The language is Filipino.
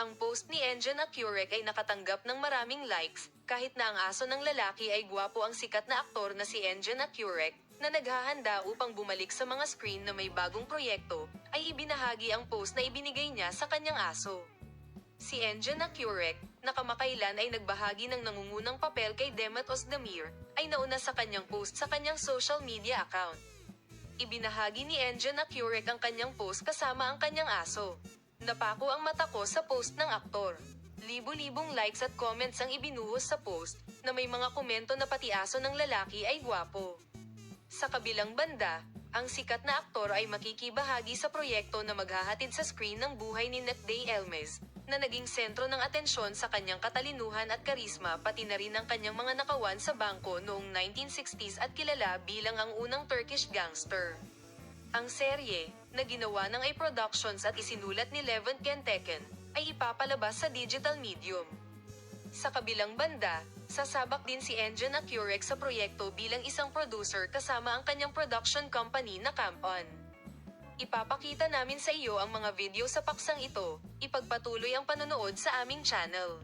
Ang post ni Engine Accurek ay nakatanggap ng maraming likes, kahit na ang aso ng lalaki ay gwapo ang sikat na aktor na si Engine Accurek, na naghahanda upang bumalik sa mga screen na may bagong proyekto, ay ibinahagi ang post na ibinigay niya sa kanyang aso. Si Engine Accurek, na kamakailan ay nagbahagi ng nangungunang papel kay Demet Ozdemir, ay nauna sa kanyang post sa kanyang social media account. Ibinahagi ni Engine Accurek ang kanyang post kasama ang kanyang aso. Napako ang mata ko sa post ng aktor. Libo-libong likes at comments ang ibinuhos sa post, na may mga komento na pati aso ng lalaki ay gwapo. Sa kabilang banda, ang sikat na aktor ay makikibahagi sa proyekto na maghahatid sa screen ng buhay ni Day Elmes, na naging sentro ng atensyon sa kanyang katalinuhan at karisma pati na rin ang kanyang mga nakawan sa bangko noong 1960s at kilala bilang ang unang Turkish gangster. Ang serye, na ginawa ng A Productions at isinulat ni Levent Kenteken, ay ipapalabas sa digital medium. Sa kabilang banda, sasabak din si Engine Accurek sa proyekto bilang isang producer kasama ang kanyang production company na Campon. Ipapakita namin sa iyo ang mga video sa paksang ito, ipagpatuloy ang panonood sa aming channel.